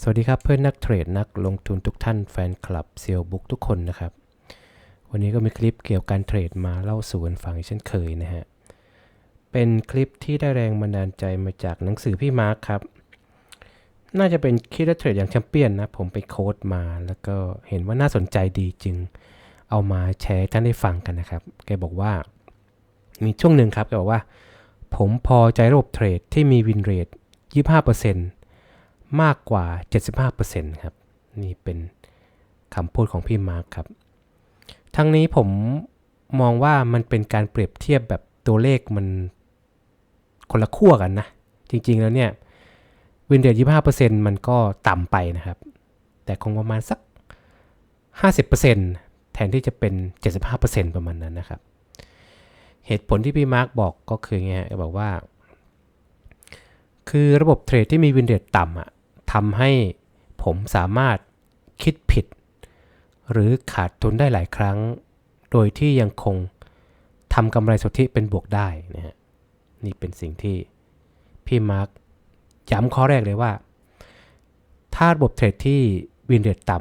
สวัสดีครับเพื่อนนักเทรดนักลงทุนทุกท่านแฟนคลับเซียวบุ๊กทุกคนนะครับ วันนี้ก็มีคลิปเกี่ยวกับการเทรดมาเล่าสู่กันฟังเช่นเคยนะฮะ เป็นคลิปที่ได้แรงบันดาลใจมาจากหนังสือพี่มาร์คครับ น่าจะเป็นคิดเทรดอย่างแชมเปี้ยนนะ ผมไปโค้ดมาแล้วก็เห็นว่าน่าสนใจดีจึงเอามาแชร์ท่านได้ฟังกันนะครับ แกบอกว่า มีช่วงหนึ่งครับแกบอกว่า ผมพอใจระบบเทรดที่มีวินเรท25% มากกว่า 75%ครับ นี่เป็นคำพูดของพี่มาร์คครับ ทั้งนี้ผมมองว่ามันเป็นการเปรียบเทียบแบบตัวเลขมันคนละขั้วกันนะ จริงๆแล้วเนี่ยวินเรท25%มันก็ต่ำไปนะครับ แต่คงประมาณสัก 50%แทนที่จะเป็น 75%ประมาณนั้นนะครับ เหตุผลที่พี่มาร์คบอกก็คือไงฮะบอกว่า คือระบบเทรดที่มีวินเรทต่ำอะ ทำให้ผมสามารถคิดผิด หรือขาดทุนได้หลายครั้ง โดยที่ยังคงทำกำไรสุทธิเป็นบวกได้นะฮะนี่เป็นสิ่งที่พี่มาร์คย้ำข้อแรกเลยว่า ถ้าระบบเทรดที่วินเรทต่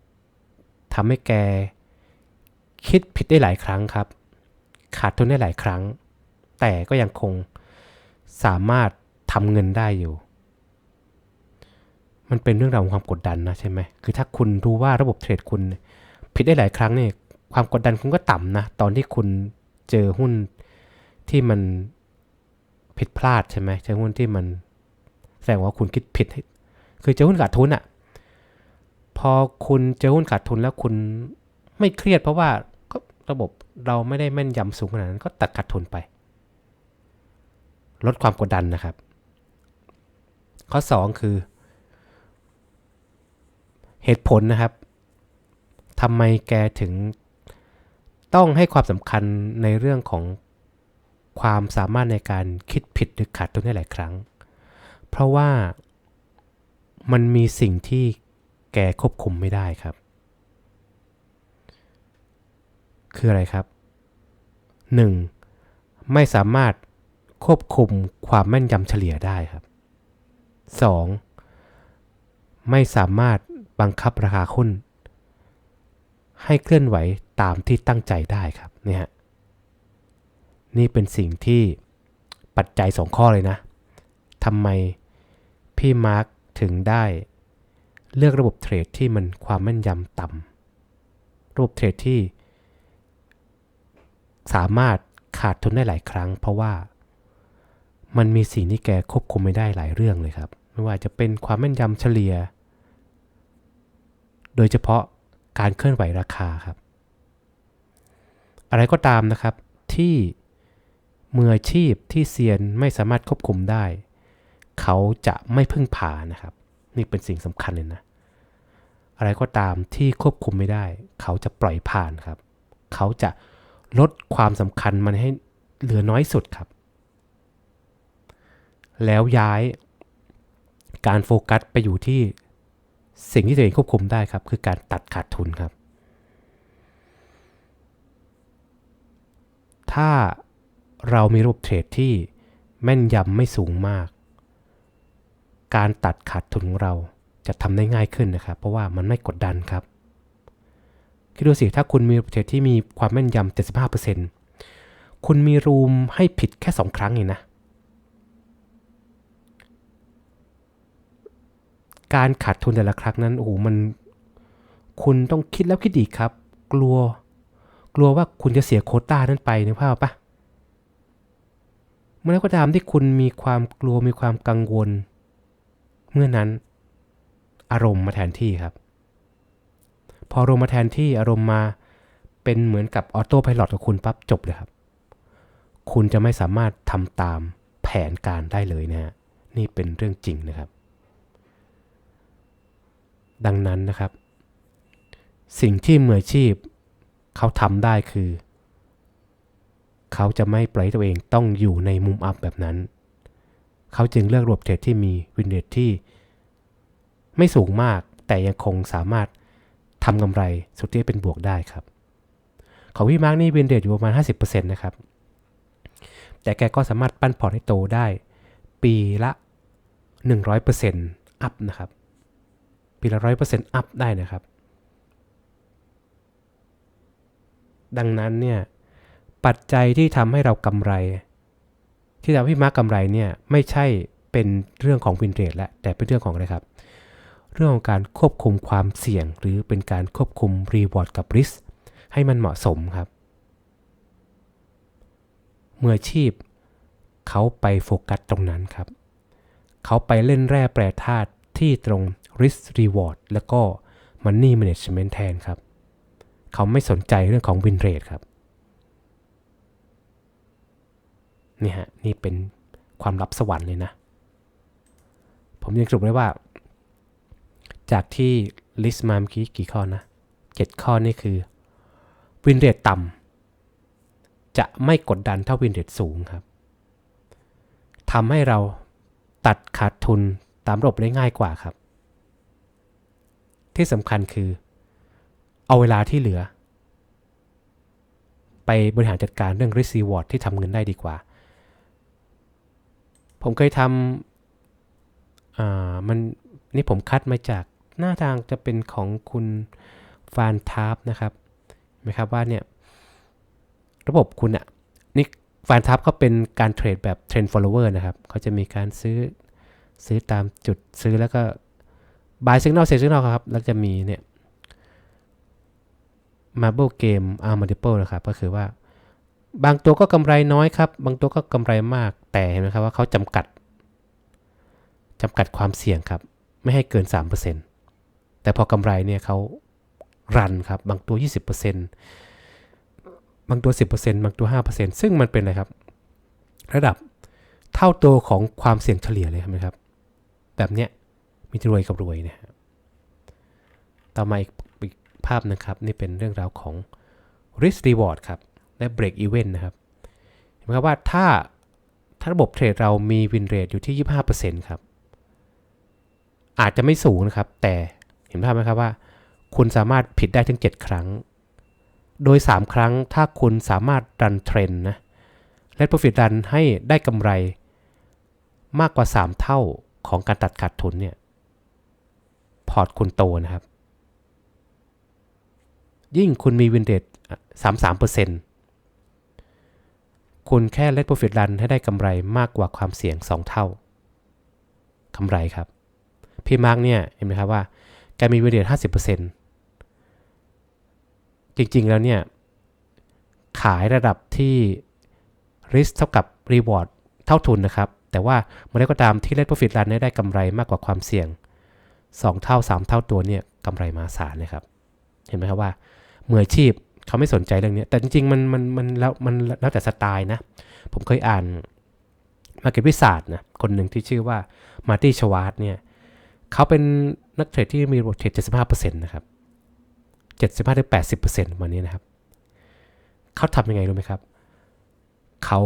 ำทำให้แกคิดผิดได้หลายครั้งครับ ขาดทุนได้หลายครั้ง แต่ก็ยังคงสามารถทำเงินได้อยู่ มันเป็นเรื่องราวของความกดดันนะใช่ไหมคือถ้าคุณรู้ว่าระบบเทรดคุณผิดได้หลายครั้งเนี่ยความกดดันคุณก็ต่ำนะ ตอนที่คุณเจอหุ้นที่มันผิดพลาดใช่ไหมเจอหุ้นที่มันแสดงว่าคุณคิดผิด คือเจอหุ้นขาดทุนอะ่ะ พอคุณเจอหุ้นขาดทุนแล้วคุณไม่เครียดเพราะว่าก็ระบบเราไม่ได้แม่นยำสูงขนาดนั้นก็ตัดขาดทุนไป ลดความกดดันนะครับ ข้อ 2 คือ เหตุผลนะครับทำไมแกถึงต้องให้ความสำคัญในเรื่องของความสามารถในการคิดผิดหรือขาดทุนได้หลายครั้ง เพราะว่ามันมีสิ่งที่แกควบคุมไม่ได้ครับ คืออะไรครับ 1. ไม่สามารถควบคุมความแม่นยำเฉลี่ยได้ครับ 2. ไม่สามารถ บังคับราคาหุ้น ให้เคลื่อนไหวตามที่ตั้งใจได้ครับนี่ฮะนี่เป็นสิ่งที่ปัจจัย2ข้อเลยนะทำไมพี่มาร์คถึงได้เลือกระบบเทรดที่มันความแม่นยำต่ำระบบเทรดที่ สามารถขาดทุนได้หลายครั้ง เพราะว่ามันมีสิ่งที่แกควบคุมไม่ได้หลายเรื่องเลยครับ ไม่ว่าจะเป็นความแม่นยำเฉลี่ย โดยเฉพาะการเคลื่อนไหวราคาครับ อะไรก็ตามนะครับที่มืออาชีพที่เซียนไม่สามารถควบคุมได้ เขาจะไม่พึ่งพานะครับ นี่เป็นสิ่งสำคัญเลยนะ อะไรก็ตามที่ควบคุมไม่ได้ เขาจะปล่อยผ่านครับ เขาจะลดความสำคัญมันให้เหลือน้อยสุดครับ แล้วย้ายการโฟกัสไปอยู่ที่ สิ่งที่ตัวเองควบคุมได้ครับ คือการตัดขาดทุนครับ ถ้าเรามีระบบเทรดที่แม่นยำไม่สูงมาก การตัดขาดทุนของเราจะทำได้ง่ายขึ้นนะครับ เพราะว่ามันไม่กดดันครับคิดดูสิถ้าคุณมีระบบเทรดที่มีความแม่นยำ75%คุณมีรูมให้ผิดแค่ 2 ครั้งเองนะ การขาดทุนแต่ละครั้งนั้นโอ้โหมัน คุณต้องคิดแล้วคิดอีกครับ กลัว กลัวว่าคุณจะเสียโคต้านั้นไปนึกภาพปะเมื่อไรก็ตามที่คุณมีความกลัวมีความกังวล เมื่อนั้น อารมณ์มาแทนที่ครับ พออารมณ์มาแทนที่อารมณ์มาเป็นเหมือนกับออโต้พายロกับคุณปั๊บจบเลยครับ คุณจะไม่สามารถทำตามแผนการได้เลยนะฮะนี่เป็นเรื่องจริงนะครับ ดังนั้นนะครับ สิ่งที่มืออาชีพเขาทำได้คือ เขาจะไม่ปล่อยตัวเองต้องอยู่ในมุมอัพแบบนั้น เขาจึงเลือกระบบเทรดที่มีวินเดทที่ไม่สูงมากแต่ยังคงสามารถทำกำไรสุทธิเป็นบวกได้ครับ ของพี่มาร์กนี่วินเดทอยู่ประมาณ 50%นะครับ แต่แกก็สามารถปั้นพอร์ตให้โตได้ ปีละ 100%อัพนะครับ ปีละร้อยเปอร์เซ็นต์อัพได้นะครับ ดังนั้นเนี่ย ปัจจัยที่ทำให้เรากำไร ที่ทำให้มาร์กกำไรเนี่ย ไม่ใช่เป็นเรื่องของวินเรทแล้วแต่เป็นเรื่องของอะไรครับ เรื่องของการควบคุมความเสี่ยง หรือเป็นการควบคุมรีวอร์ดกับริสให้มันเหมาะสมครับ เมืออชีพเขาไปโฟกัสตรงนั้นครับ เขาไปเล่นแร่แปรธาตุที่ตรง risk reward แล้วก็ money management แทนครับ เขาไม่สนใจเรื่องของ win rate ครับ นี่ฮะ นี่เป็นความลับสวรรค์เลยนะ ผมยังสรุปได้ว่า จากที่ list มาเมื่อกี้กี่ข้อนะ 7 ข้อนี่คือ win rate ต่ำจะไม่กดดันเท่า win rate สูงครับทำให้เราตัดขาดทุนตามระบบได้ง่ายกว่าครับ ที่สำคัญคือ เอาเวลาที่เหลือ ไปบริหารจัดการเรื่อง risk reward ที่ทำเงินได้ดีกว่า ผมเคยทำอ่ามันนี่ผมคัดมาจากหน้าทางจะเป็นของคุณฟานทาร์ปนะครับไหมครับว่าเนี่ยระบบคุณอะนี่ฟานทับเขาเป็นการเทรดแบบเทรนด์ follower นะครับเขาจะมีการซื้อซื้อตามจุดซื้อแล้วก็ buy signal sell signal ครับ แล้วจะมีเนี่ย marble game arm multiple นะครับ ก็คือว่า บางตัวก็กำไรน้อยครับ บางตัวก็กำไรมาก แต่เห็นไหมครับว่าเขาจำกัดจำกัดความเสี่ยงครับ ไม่ให้เกิน 3%แต่พอกำไรเนี่ยเขารันครับ บางตัว 20%บางตัว 10%บางตัว 5%ซึ่งมันเป็นอะไรครับ ระดับเท่าตัวของความเสี่ยงเฉลี่ยเลยครับ แบบเนี้ย มีรวยกับรวยนะฮะต่อมาอีกอีกภาพนะครับ นี่เป็นเรื่องราวของ risk reward ครับ และ break even นะครับเห็นไหมครับว่าถ้าถ้าระบบเทรดเรามี win rate อยู่ที่ 25%ครับ อาจจะไม่สูงนะครับ แต่เห็นภาพไหมครับว่า คุณสามารถผิดได้ถึง 7 ครั้ง โดย 3 ครั้งถ้าคุณสามารถรันเทรนนะและ Profit รันให้ได้กำไรมากกว่า 3 เท่าของการตัดขาดทุนเนี่ย พอร์ตคุณโตนะครับ ยิ่งคุณมีวินเดต33%คุณแค่เล t Profit รันให้ได้กำไรมากกว่าความเสี่ยง 2 เท่ากำไรครับ พี่มาร์กเนี่ยเห็นไหมครับว่าแกมีวินเดต50%จริง ๆ แล้วเนี่ย ขายระดับที่ risk เท่ากับ reward เท่าทุนนะครับ แต่ว่าเมื่อไรก็ตามที่ net profit run ได้กำไรมากกว่าความเสี่ยง 2 เท่า 3 เท่าตัวเนี่ยกำไรมาศาลนะครับ เห็นไหมครับว่ามืออาชีพเขาไม่สนใจเรื่องนี้ แต่จริงๆ มันมันมันแล้วมันแล้วแต่สไตล์นะ ผมเคยอ่านมาเก็ตวิสาสนะคนหนึ่งที่ชื่อว่ามาร์ตี้ชวาร์ตเนี่ยเขาเป็นนักเทรดที่มีโรเทต75%นะครับ 75-80%วันนี้นะครับ เขาทำยังไงรู้ไหมครับ เขา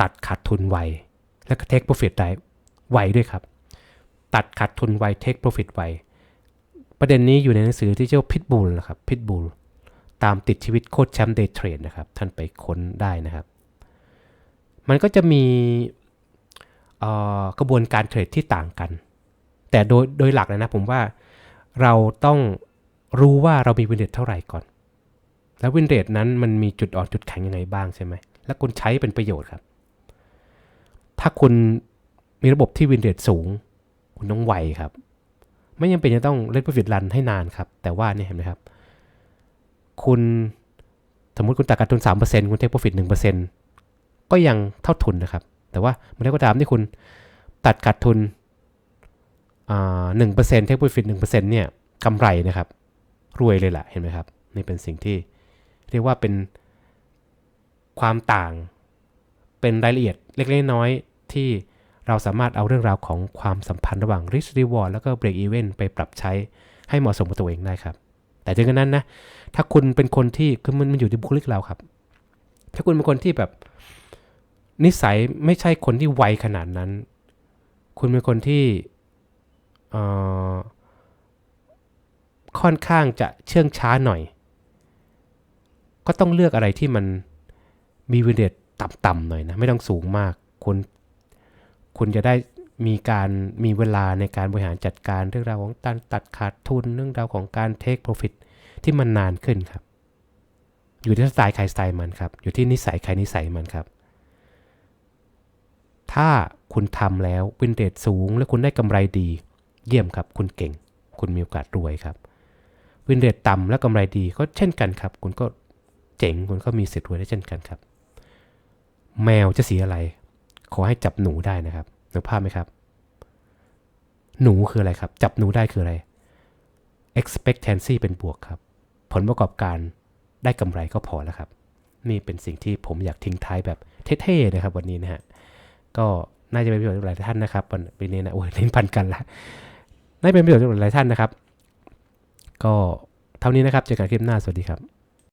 ตัดขาดทุนไว แล้วก็เทคโปรฟิตได้ไวด้วยครับ ตัดขาดทุนไวเทคโปรฟิตไว ประเด็นนี้อยู่ในหนังสือที่ชื่อพิทบูลนะครับพิทบูลตามติดชีวิตโคชแชมป์เดย์เทรดนะครับ ท่านไปค้นได้นะครับ มันก็จะมีกระบวนการเทรดที่ต่างกัน แต่โดยโดยหลักเลยนะผมว่าเราต้องรู้ว่าเรามีวินเดตเท่าไหร่ก่อน แล้ววินเดตนั้นมันมีจุดอ่อนจุดแข็งยังไงบ้างใช่ไหม แล้วคุณใช้เป็นประโยชน์ครับ ถ้าคุณมีระบบที่วินเดตสูง คุณต้องไวครับ ไม่ยังเป็นจะต้องเล่น profit run ให้นานครับ แต่ว่านี่เห็นไหมครับ คุณสมมติคุณตัดการทุน 3%คุณเทค profit 1%ก็ยังเท่าทุนนะครับ แต่ว่าเมื่อไรก็ตามที่คุณตัดขาดทุนหนึ่งเปอร์เซ็นต์เทคโปรฟิตหนึ่งเปอร์เซ็นต์เนี่ยกำไรนะครับ รวยเลยแหละเห็นไหมครับ นี่เป็นสิ่งที่เรียกว่าเป็นความต่างเป็นรายละเอียดเล็กๆน้อยๆที่ เราสามารถเอาเรื่องราวของความสัมพันธ์ระหว่าง risk reward แล้วก็ break even ไปปรับใช้ให้เหมาะสมกับตัวเองได้ครับ แต่ถึงกระนั้นนะ ถ้าคุณเป็นคนที่คือมันมันอยู่ที่บุคลิกเราครับ ถ้าคุณเป็นคนที่แบบนิสัยไม่ใช่คนที่ไวขนาดนั้น คุณเป็นคนที่ค่อนข้างจะเชื่องช้าหน่อย ก็ต้องเลือกอะไรที่มันมีวินเดตต่ำๆหน่อยนะ ไม่ต้องสูงมากคุณ คุณจะได้มีการมีเวลาในการบริหารจัดการเรื่องราวของการตัดขาดทุนเรื่องราวของการเทคโปรฟิตที่มันนานขึ้นครับ อยู่ที่สไตล์ใครสไตล์มันครับ อยู่ที่นิสัยใครนิสัยมันครับ ถ้าคุณทำแล้ววินเดตสูง และคุณได้กำไรดี เยี่ยมครับ คุณเก่ง คุณมีโอกาสรวยครับ วินเดตต่ำและกำไรดีก็เช่นกันครับ คุณก็เจ๋งคุณก็มีสิทธิ์รวยได้เช่นกันครับ แมวจะสีอะไร ขอให้จับหนูได้นะครับนึกภาพไหมครับ หนูคืออะไรครับ จับหนูได้คืออะไร expectancy เป็นบวกครับ ผลประกอบการได้กำไรก็พอแล้วครับ นี่เป็นสิ่งที่ผมอยากทิ้งท้ายแบบเท่ๆนะครับ วันนี้นะฮะก็น่าจะเป็นประโยชน์กับหลายท่านนะครับวันนี้นะโอ้ยลิ้นพันกันละน่าจะเป็นประโยชน์กับหลายท่านนะครับ ก็เท่านี้นะครับเจอกันคลิปหน้าสวัสดีครับ